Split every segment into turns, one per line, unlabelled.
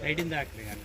ಸೈಡಿಂದ ಹಾಕ್ರಿ ಅಡ್ಡ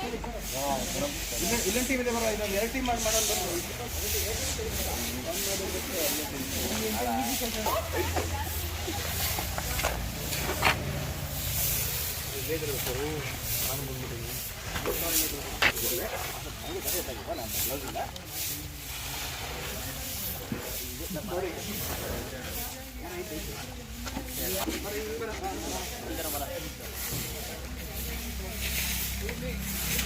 ಇಲ್ಲೊಂದು ಟೀಮ್ ಇದೆ ಬರೋ ಇನ್ನೊಂದು ಎರಡು ಟೀಮ್ ಮಾಡಿ ಮಾಡೋದು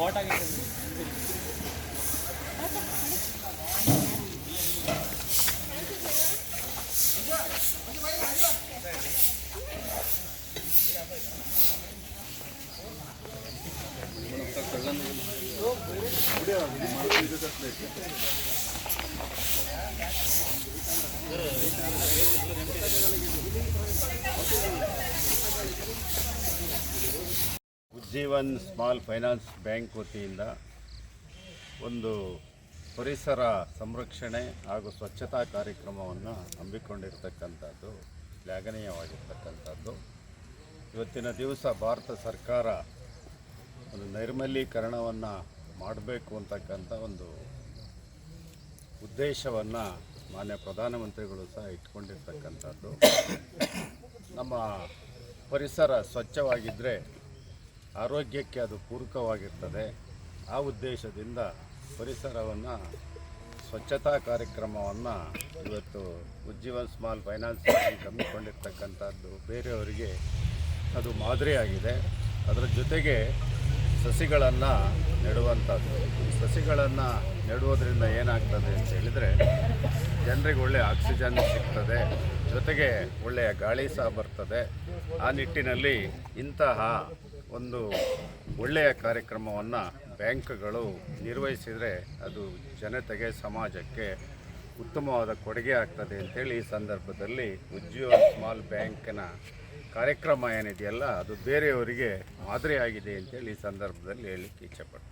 ಬಾಟ್ ಆಗಿದೆ ಕಳ್ಳನ್ನು
ಉಜ್ಜೀವನ್ ಸ್ಮಾಲ್ ಫೈನಾನ್ಸ್ ಬ್ಯಾಂಕ್ ವತಿಯಿಂದ ಒಂದು ಪರಿಸರ ಸಂರಕ್ಷಣೆ ಹಾಗೂ ಸ್ವಚ್ಛತಾ ಕಾರ್ಯಕ್ರಮವನ್ನು ಹಮ್ಮಿಕೊಂಡಿರ್ತಕ್ಕಂಥದ್ದು, ಶ್ಲಾಘನೀಯವಾಗಿರ್ತಕ್ಕಂಥದ್ದು. ಇವತ್ತಿನ ದಿವಸ ಭಾರತ ಸರ್ಕಾರ ಒಂದು ನೈರ್ಮಲೀಕರಣವನ್ನು ಮಾಡಬೇಕು ಅಂತಕ್ಕಂಥ ಒಂದು ಉದ್ದೇಶವನ್ನು ಮಾನ್ಯ ಪ್ರಧಾನಮಂತ್ರಿಗಳು ಸಹ ಇಟ್ಕೊಂಡಿರ್ತಕ್ಕಂಥದ್ದು. ನಮ್ಮ ಪರಿಸರ ಸ್ವಚ್ಛವಾಗಿದ್ದರೆ ಆರೋಗ್ಯಕ್ಕೆ ಅದು ಪೂರಕವಾಗಿರ್ತದೆ. ಆ ಉದ್ದೇಶದಿಂದ ಪರಿಸರವನ್ನು, ಸ್ವಚ್ಛತಾ ಕಾರ್ಯಕ್ರಮವನ್ನು ಇವತ್ತು ಉಜ್ಜೀವನ್ ಸ್ಮಾಲ್ ಫೈನಾನ್ಸ್ ಬ್ಯಾಂಕ್ ಹಮ್ಮಿಕೊಂಡಿರ್ತಕ್ಕಂಥದ್ದು ಬೇರೆಯವರಿಗೆ ಅದು ಮಾದರಿಯಾಗಿದೆ. ಅದರ ಜೊತೆಗೆ ಸಸಿಗಳನ್ನು ನೆಡುವಂಥದ್ದು. ಸಸಿಗಳನ್ನು ನೆಡುವುದರಿಂದ ಏನಾಗ್ತದೆ ಅಂತ ಹೇಳಿದರೆ, ಜನರಿಗೆ ಒಳ್ಳೆಯ ಆಕ್ಸಿಜನ್ ಸಿಗ್ತದೆ. ಜೊತೆಗೆ ಒಳ್ಳೆಯ ಗಾಳಿ ಸಹ ಬರ್ತದೆ. ಆ ನಿಟ್ಟಿನಲ್ಲಿ ಇಂತಹ ಒಂದು ಒಳ್ಳೆಯ ಕಾರ್ಯಕ್ರಮವನ್ನು ಬ್ಯಾಂಕ್ಗಳು ನಿರ್ವಹಿಸಿದರೆ ಅದು ಜನತೆಗೆ, ಸಮಾಜಕ್ಕೆ ಉತ್ತಮವಾದ ಕೊಡುಗೆ ಆಗ್ತದೆ ಅಂತೇಳಿ ಈ ಸಂದರ್ಭದಲ್ಲಿ ಉಜ್ಜೀವನ್ ಸ್ಮಾಲ್ ಬ್ಯಾಂಕಿನ ಕಾರ್ಯಕ್ರಮ ಏನಿದೆಯಲ್ಲ ಅದು ಬೇರೆಯವರಿಗೆ ಮಾದರಿಯಾಗಿದೆ ಅಂತೇಳಿ ಈ ಸಂದರ್ಭದಲ್ಲಿ ಹೇಳಲಿಕ್ಕೆ ಇಚ್ಛೆಪಡ್ತೀನಿ.